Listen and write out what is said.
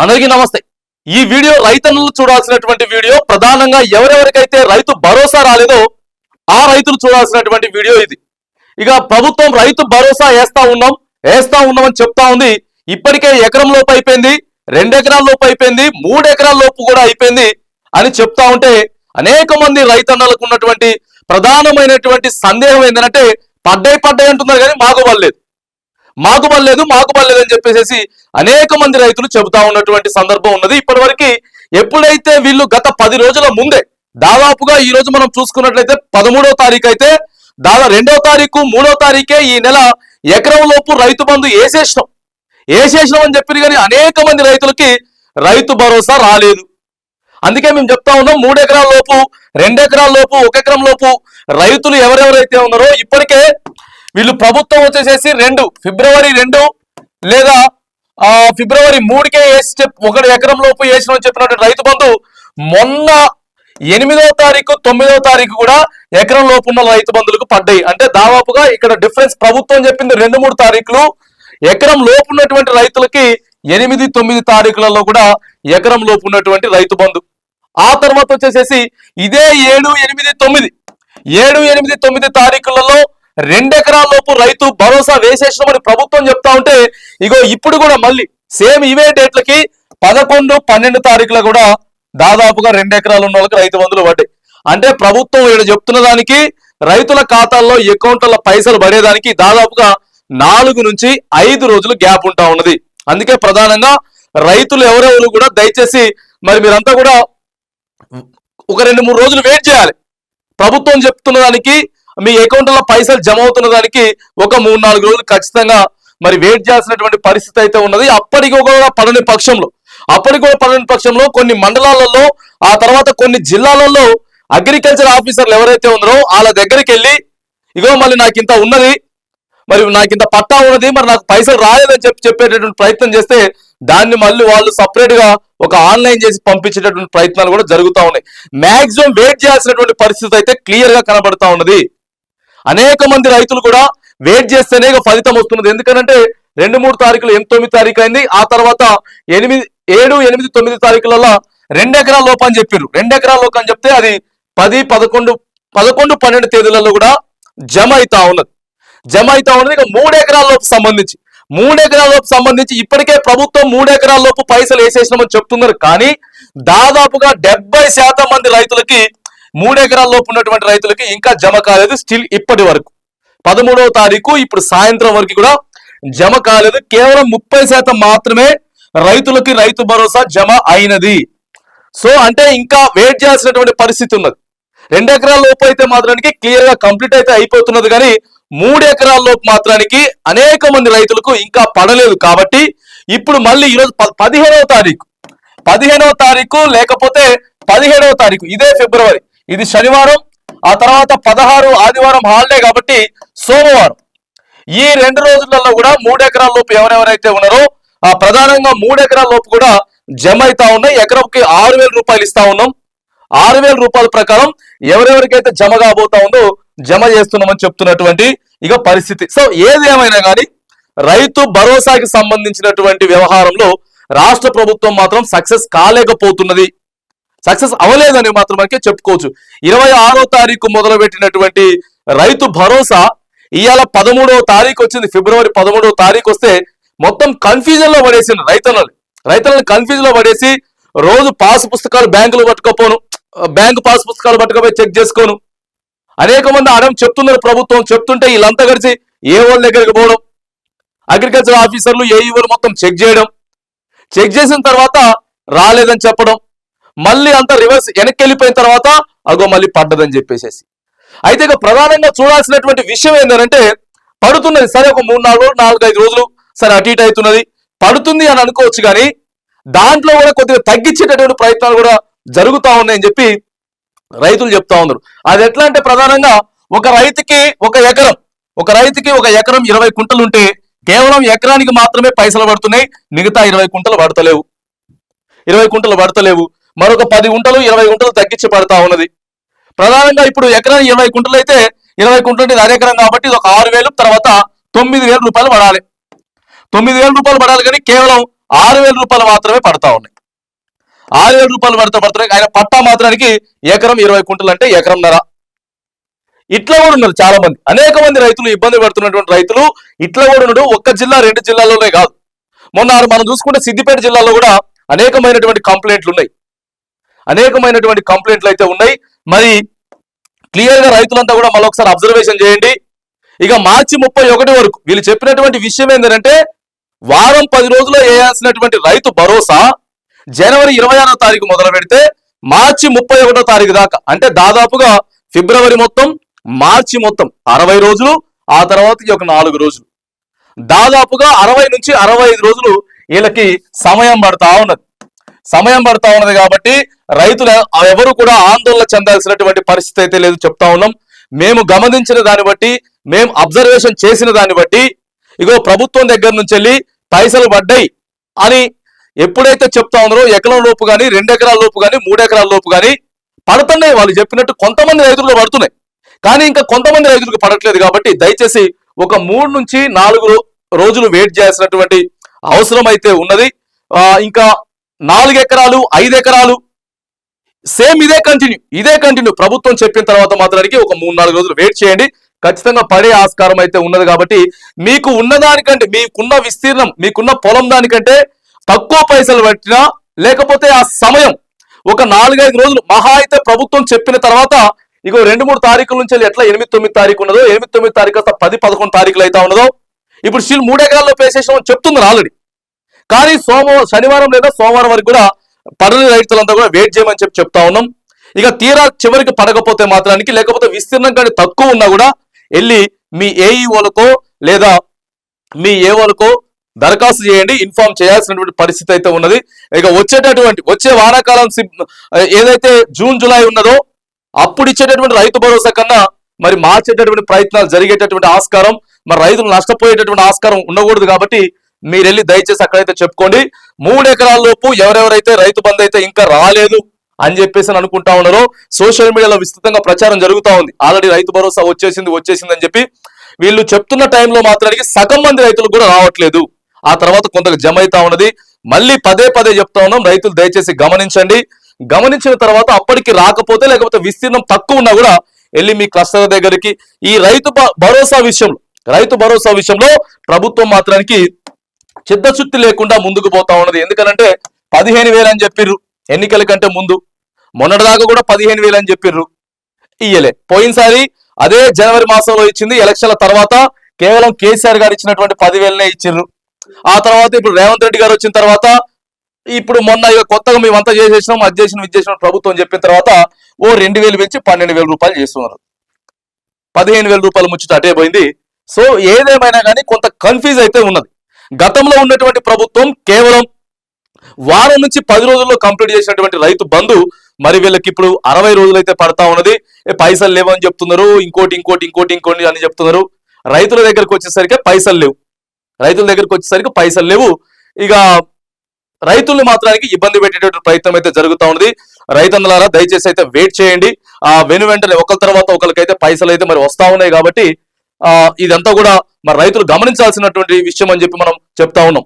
అందరికీ నమస్తే. ఈ వీడియో రైతన్నలు చూడాల్సినటువంటి వీడియో. ప్రధానంగా ఎవరెవరికైతే రైతు భరోసా రాలేదో ఆ రైతులు చూడాల్సినటువంటి వీడియో ఇది. ఇక ప్రభుత్వం రైతు భరోసా వేస్తా ఉన్నాం వేస్తా ఉన్నామని చెప్తా ఉంది. ఇప్పటికే ఎకరం లోపు అయిపోయింది రెండు ఎకరాల లోపు అయిపోయింది మూడు ఎకరాల లోపు కూడా అయిపోయింది అని చెప్తా ఉంటే అనేక మంది రైతన్నలకు ఉన్నటువంటి ప్రధానమైనటువంటి సందేహం ఏంటంటే పడ్డాయి పడ్డాయి అంటున్నారు కానీ మాకు పడలేదు. మాకు పర్లేదు మాకు పర్లేదు అని చెప్పేసి అనేక మంది రైతులు చెబుతా ఉన్నటువంటి సందర్భం ఉన్నది. ఇప్పటివరకు ఎప్పుడైతే వీళ్ళు గత పది రోజుల ముందే దాదాపుగా ఈ రోజు మనం చూసుకున్నట్లయితే పదమూడో తారీఖు అయితే దాదాపు రెండో తారీఖు మూడో తారీఖే ఈ నెల ఎకరం లోపు రైతు బంధు వేసేసినాం. వేసేసినాం అని చెప్పి కానీ అనేక మంది రైతులకి రైతు భరోసా రాలేదు. అందుకే మేము చెప్తా ఉన్నాం మూడు ఎకరాల లోపు రెండు ఎకరాల లోపు ఒక ఎకరం లోపు రైతులు ఎవరెవరైతే ఉన్నారో ఇప్పటికే వీళ్ళు ప్రభుత్వం వచ్చేసేసి రెండు ఫిబ్రవరి రెండు లేదా ఆ ఫిబ్రవరి మూడుకే వేసి చెప్ ఒకటి ఎకరం లోపు వేసిన చెప్పినటువంటి రైతు బంధు మొన్న ఎనిమిదో తారీఖు తొమ్మిదవ తారీఖు కూడా ఎకరం లోపు ఉన్న రైతు బంధులకు పడ్డాయి. అంటే దాదాపుగా ఇక్కడ డిఫరెన్స్ ప్రభుత్వం చెప్పింది రెండు మూడు తారీఖులు. ఎకరం లోపు ఉన్నటువంటి రైతులకి ఎనిమిది తొమ్మిది తారీఖులలో కూడా ఎకరం లోపు ఉన్నటువంటి రైతు బంధు. ఆ తర్వాత వచ్చేసేసి ఇదే ఏడు ఎనిమిది తొమ్మిది. ఏడు ఎనిమిది తొమ్మిది తారీఖులలో రెండెకరాల లోపు రైతు భరోసా వేసేసినామని ప్రభుత్వం చెప్తా ఉంటే ఇగో ఇప్పుడు కూడా మళ్ళీ సేమ్ ఇవే డేట్లకి పదకొండు పన్నెండు తారీఖులో కూడా దాదాపుగా రెండు ఎకరాలు ఉన్న వాళ్ళకి రైతు బంధులు పడ్డాయి. అంటే ప్రభుత్వం ఇక్కడ చెప్తున్న దానికి రైతుల ఖాతాల్లో అకౌంట్ల పైసలు పడేదానికి దాదాపుగా నాలుగు నుంచి ఐదు రోజులు గ్యాప్ ఉంటా ఉన్నది. అందుకే ప్రధానంగా రైతులు ఎవరెవరు కూడా దయచేసి మరి మీరంతా కూడా ఒక రెండు మూడు రోజులు వెయిట్ చేయాలి. ప్రభుత్వం చెప్తున్న దానికి మీ అకౌంట్లో పైసలు జమ అవుతున్న దానికి ఒక మూడు నాలుగు రోజులు ఖచ్చితంగా మరి వెయిట్ చేయాల్సినటువంటి పరిస్థితి అయితే ఉన్నది. అప్పటికి కూడా పడని పక్షంలో అప్పటికి కూడా పడని పక్షంలో కొన్ని మండలాలలో ఆ తర్వాత కొన్ని జిల్లాలలో అగ్రికల్చర్ ఆఫీసర్లు ఎవరైతే ఉన్నారో వాళ్ళ దగ్గరికి వెళ్ళి ఇగో మళ్ళీ నాకు ఇంత ఉన్నది మరి నాకు ఇంత పట్టా ఉన్నది మరి నాకు పైసలు రాలేదని చెప్పి చెప్పేటటువంటి ప్రయత్నం చేస్తే దాన్ని మళ్ళీ వాళ్ళు సపరేట్గా ఒక ఆన్లైన్ చేసి పంపించేటటువంటి ప్రయత్నాలు కూడా జరుగుతూ ఉన్నాయి. మాక్సిమం వెయిట్ చేయాల్సినటువంటి పరిస్థితి అయితే క్లియర్గా కనబడతా ఉన్నది. అనేక మంది రైతులు కూడా వెయిట్ చేస్తేనే ఫలితం వస్తున్నది. ఎందుకంటే రెండు మూడు తారీఖులు ఎనిమిది తొమ్మిది తారీఖు అయింది ఆ తర్వాత ఎనిమిది ఏడు ఎనిమిది తొమ్మిది తారీఖులలో రెండు ఎకరాల లోపు అని చెప్పారు రెండు ఎకరాల లోపు అని చెప్తే అది పది పదకొండు పదకొండు పన్నెండు తేదీలలో కూడా జమ అవుతా ఉన్నది. జమ అవుతా ఉన్నది ఇక మూడు ఎకరాల లోపు సంబంధించి. మూడు ఎకరాల లోపు సంబంధించి ఇప్పటికే ప్రభుత్వం మూడు ఎకరాల లోపు పైసలు వేసేసినామని చెప్తున్నారు. కానీ దాదాపుగా డెబ్బై శాతం మంది రైతులకి మూడు ఎకరాల లోపు ఉన్నటువంటి రైతులకి ఇంకా జమ కాలేదు స్టిల్ ఇప్పటి వరకు. పదమూడవ తారీఖు ఇప్పుడు సాయంత్రం వరకు కూడా జమ కాలేదు. కేవలం ముప్పై శాతం మాత్రమే రైతులకి రైతు భరోసా జమ అయినది. సో అంటే ఇంకా వెయిట్ చేయాల్సినటువంటి పరిస్థితి ఉన్నది. రెండు ఎకరాల లోపు అయితే మాత్రానికి క్లియర్గా కంప్లీట్ అయితే అయిపోతున్నది కానీ మూడు ఎకరాల లోపు మాత్రానికి అనేక మంది రైతులకు ఇంకా పడలేదు కాబట్టి ఇప్పుడు మళ్ళీ ఈరోజు పదిహేనవ తారీఖు. పదిహేనవ తారీఖు లేకపోతే పదిహేడవ తారీఖు ఇదే ఫిబ్రవరి. ఇది శనివారం ఆ తర్వాత పదహారు ఆదివారం హాలిడే కాబట్టి సోమవారం. ఈ రెండు రోజులలో కూడా మూడు ఎకరాల లోపు ఎవరెవరైతే ఉన్నారో ఆ ప్రధానంగా మూడు ఎకరాల లోపు కూడా జమ అవుతా ఉన్నాయి. ఎకరంకి ఆరు వేల రూపాయలు ఇస్తా ఉన్నాం. ఆరు వేల రూపాయల ప్రకారం ఎవరెవరికైతే జమ కాబోతా ఉందో జమ చేస్తున్నామని చెప్తున్నటువంటి ఇక పరిస్థితి. సో ఏది ఏమైనా కానీ రైతు భరోసాకి సంబంధించినటువంటి వ్యవహారంలో రాష్ట్ర ప్రభుత్వం మాత్రం సక్సెస్ కాలేకపోతున్నది. సక్సెస్ అవ్వలేదని మాత్రం మనకే చెప్పుకోవచ్చు. ఇరవై ఆరో తారీఖు మొదలుపెట్టినటువంటి రైతు భరోసా ఇవాళ పదమూడవ తారీఖు వచ్చింది. ఫిబ్రవరి పదమూడవ తారీఖు వస్తే మొత్తం కన్ఫ్యూజన్లో పడేసింది రైతన్నలు రైతులను కన్ఫ్యూజన్లో పడేసి రోజు పాస్ పుస్తకాలు బ్యాంకులు పట్టుకోపోను. బ్యాంకు పాస్ పుస్తకాలు పట్టుకపోయి చెక్ చేసుకోను. అనేక మంది అడం చెప్తున్నారు ప్రభుత్వం చెప్తుంటే వీళ్ళంతా కలిసి ఏ వాళ్ళ దగ్గరికి పోవడం. అగ్రికల్చర్ ఆఫీసర్లు ఏ మొత్తం చెక్ చేయడం. చెక్ చేసిన తర్వాత రాలేదని చెప్పడం. మళ్ళీ అంత రివర్స్ వెనక్కి వెళ్ళిపోయిన తర్వాత అగో మళ్ళీ పడ్డదని చెప్పేసేసి. అయితే ఇక ప్రధానంగా చూడాల్సినటువంటి విషయం ఏంటంటే పడుతున్నది సరే ఒక మూడు నాలుగు రోజులు నాలుగు ఐదు రోజులు సరే అటు ఇటు అవుతున్నది పడుతుంది అని అనుకోవచ్చు కానీ దాంట్లో కూడా కొద్దిగా తగ్గించేటటువంటి ప్రయత్నాలు కూడా జరుగుతూ ఉన్నాయని చెప్పి రైతులు చెప్తా ఉన్నారు. అది ఎట్లా అంటే ప్రధానంగా ఒక రైతుకి ఒక ఎకరం ఒక రైతుకి ఒక ఎకరం ఇరవై కుంటలు ఉంటే కేవలం ఎకరానికి మాత్రమే పైసలు పడుతున్నాయి మిగతా ఇరవై కుంటలు పడతలేవు. ఇరవై కుంటలు పడతలేవు. మరొక పది గుంటలు ఇరవై గుంటలు తగ్గించి పడతా ఉన్నది. ప్రధానంగా ఇప్పుడు ఎకరానికి ఇరవై గుంటలు అయితే ఇరవై గుంటలు అంటే ఇది ఎకరం కాబట్టి ఇది ఒక ఆరు వేలు తర్వాత తొమ్మిది వేల రూపాయలు పడాలి. తొమ్మిది వేల రూపాయలు పడాలి కానీ కేవలం ఆరు వేల రూపాయలు మాత్రమే పడతా ఉన్నాయి. ఆరు వేల రూపాయలు పడతా పడుతున్నాయి. ఆయన పట్టా మాత్రానికి ఎకరం ఇరవై కుంటలు అంటే ఎకరంన్నర. ఇట్లా కూడా ఉన్నారు చాలా మంది అనేక మంది రైతులు ఇబ్బంది పడుతున్నటువంటి రైతులు ఇట్లా కూడా ఉండడు ఒక్క జిల్లా రెండు జిల్లాలోనే కాదు. మొన్న మనం చూసుకుంటే సిద్దిపేట జిల్లాలో కూడా అనేకమైనటువంటి కంప్లైంట్లు ఉన్నాయి. అనేకమైనటువంటి కంప్లైంట్లు అయితే ఉన్నాయి. మరి క్లియర్గా రైతులంతా కూడా మరొకసారి అబ్జర్వేషన్ చేయండి. ఇక మార్చి ముప్పై ఒకటి వరకు వీళ్ళు చెప్పినటువంటి విషయం ఏంటంటే వారం పది రోజుల్లో వేయాల్సినటువంటి రైతు భరోసా జనవరి ఇరవై ఆరో తారీఖు మొదలు పెడితే మార్చి ముప్పై ఒకటో తారీఖు దాకా అంటే దాదాపుగా ఫిబ్రవరి మొత్తం మార్చి మొత్తం అరవై రోజులు ఆ తర్వాత ఈ ఒక నాలుగు రోజులు. దాదాపుగా అరవై నుంచి అరవై ఐదు రోజులు వీళ్ళకి సమయం పడతా ఉన్నది. సమయం పడతా ఉన్నది కాబట్టి రైతులు ఎవరు కూడా ఆందోళన చెందాల్సినటువంటి పరిస్థితి అయితే లేదు చెప్తా ఉన్నాం. మేము గమనించిన దాన్ని బట్టి మేము అబ్జర్వేషన్ చేసిన దాన్ని బట్టి ఇగో ప్రభుత్వం దగ్గర నుంచి వెళ్ళి పైసలు పడ్డాయి అని ఎప్పుడైతే చెప్తా ఉన్నారో ఎకరం లోపు కానీ రెండు ఎకరాల లోపు కానీ మూడు ఎకరాల లోపు కానీ పడుతున్నాయి వాళ్ళు చెప్పినట్టు కొంతమంది రైతులకు పడుతున్నాయి. కానీ ఇంకా కొంతమంది రైతులకు పడట్లేదు కాబట్టి దయచేసి ఒక మూడు నుంచి నాలుగు రోజులు వెయిట్ చేయాల్సినటువంటి అవసరం అయితే ఉన్నది. ఇంకా నాలుగు ఎకరాలు ఐదు ఎకరాలు. సేమ్ ఇదే కంటిన్యూ ఇదే కంటిన్యూ. ప్రభుత్వం చెప్పిన తర్వాత మాత్రానికి ఒక మూడు నాలుగు రోజులు వెయిట్ చేయండి. ఖచ్చితంగా పడే ఆస్కారం అయితే ఉన్నది కాబట్టి మీకు ఉన్నదానికంటే మీకున్న విస్తీర్ణం మీకున్న పొలం దానికంటే తక్కువ పైసలు పట్టినా లేకపోతే ఆ సమయం ఒక నాలుగైదు రోజులు మహా అయితే ప్రభుత్వం చెప్పిన తర్వాత ఇగో రెండు మూడు తారీఖుల నుంచి వెళ్ళి ఎట్లా ఎనిమిది తొమ్మిది తారీఖు ఉన్నదో ఎనిమిది తొమ్మిది తారీఖు పది పదకొండు తారీఖులు అయితే ఉన్నదో ఇప్పుడు స్టిల్ మూడు ఎకరాల్లో పేసేసామని చెప్తున్నారు ఆల్రెడీ. కానీ సోమవారం శనివారం లేదా సోమవారం వరకు కూడా పడని రైతులంతా కూడా వెయిట్ చేయమని చెప్పి చెప్తా ఉన్నాం. ఇక తీరా చివరికి పడకపోతే మాత్రానికి లేకపోతే విస్తీర్ణం కానీ తక్కువ ఉన్నా కూడా వెళ్ళి మీ ఏఈఓలకో లేదా మీ ఏఓలకో దరఖాస్తు చేయండి ఇన్ఫార్మ్ చేయాల్సినటువంటి పరిస్థితి అయితే ఉన్నది. ఇక వచ్చేటటువంటి వచ్చే వానాకాలం ఏదైతే జూన్ జూలై ఉన్నదో అప్పుడు ఇచ్చేటటువంటి రైతు భరోసా కన్నా మరి మార్చేటటువంటి ప్రయత్నాలు జరిగేటటువంటి ఆస్కారం మరి రైతులు నష్టపోయేటటువంటి ఆస్కారం ఉండకూడదు కాబట్టి మీరు వెళ్ళి దయచేసి అక్కడైతే చెప్పుకోండి. మూడు ఎకరాల లోపు ఎవరెవరైతే రైతు బంధు అయితే ఇంకా రాలేదు అని చెప్పేసి అని అనుకుంటా ఉన్నారో సోషల్ మీడియాలో విస్తృతంగా ప్రచారం జరుగుతా ఉంది. ఆల్రెడీ రైతు భరోసా వచ్చేసింది వచ్చేసింది అని చెప్పి వీళ్ళు చెప్తున్న టైంలో మాత్రానికి సగం మంది రైతులు కూడా రావట్లేదు. ఆ తర్వాత కొంత జమ అవుతా ఉన్నది. మళ్ళీ పదే పదే చెప్తా ఉన్నాం రైతులు దయచేసి గమనించండి. గమనించిన తర్వాత అప్పటికి రాకపోతే లేకపోతే విస్తీర్ణం తక్కువ ఉన్నా కూడా వెళ్ళి మీ క్లస్టర్ దగ్గరికి ఈ రైతు భరోసా విషయంలో రైతు భరోసా విషయంలో ప్రభుత్వం మాత్రానికి చిత్తశుద్ధి లేకుండా ముందుకు పోతా ఉన్నది. ఎందుకనంటే పదిహేను వేలు అని చెప్పిర్రు ఎన్నికల కంటే ముందు. మొన్నటిదాకా కూడా పదిహేను వేలు అని చెప్పిర్రు. ఇయ్యలే. పోయినసారి అదే జనవరి మాసంలో ఇచ్చింది. ఎలక్షన్ల తర్వాత కేవలం కేసీఆర్ గారు ఇచ్చినటువంటి పదివేలనే ఇచ్చిర్రు. ఆ తర్వాత ఇప్పుడు రేవంత్ రెడ్డి గారు వచ్చిన తర్వాత ఇప్పుడు మొన్న ఇక కొత్తగా మేమంతా చేసేసినాం అది చేసిన ఇది ప్రభుత్వం చెప్పిన తర్వాత ఓ రెండు వేలు పెంచి పన్నెండు వేల రూపాయలు చేస్తున్నారు. పదిహేను వేల రూపాయలు ముచ్చట అటే పోయింది. సో ఏదేమైనా కానీ కొంత కన్ఫ్యూజ్ అయితే ఉన్నది. గతంలో ఉన్నటువంటి ప్రభుత్వం కేవలం వారం నుంచి పది రోజుల్లో కంప్లీట్ చేసినటువంటి రైతు బంధు మరి వీళ్ళకి ఇప్పుడు అరవై రోజులు అయితే పడతా ఉన్నది. పైసలు లేవని చెప్తున్నారు. ఇంకోటి ఇంకోటి ఇంకోటి ఇంకోటి అని చెప్తున్నారు. రైతుల దగ్గరకు వచ్చేసరికి పైసలు లేవు. రైతుల దగ్గరకు వచ్చేసరికి పైసలు లేవు. ఇక రైతుల్ని మాత్రానికి ఇబ్బంది పెట్టేటటువంటి ప్రయత్నం అయితే జరుగుతూ ఉన్నది. రైతన్నలారా దయచేసి అయితే వెయిట్ చేయండి. ఆ వెను వెంటనే ఒకరి తర్వాత ఒకరికైతే పైసలు అయితే మరి వస్తా ఉన్నాయి కాబట్టి ఆ ఇదంతా కూడా మరి రైతులు గమనించాల్సినటువంటి విషయం అని చెప్పి మనం చెప్తా ఉన్నాం.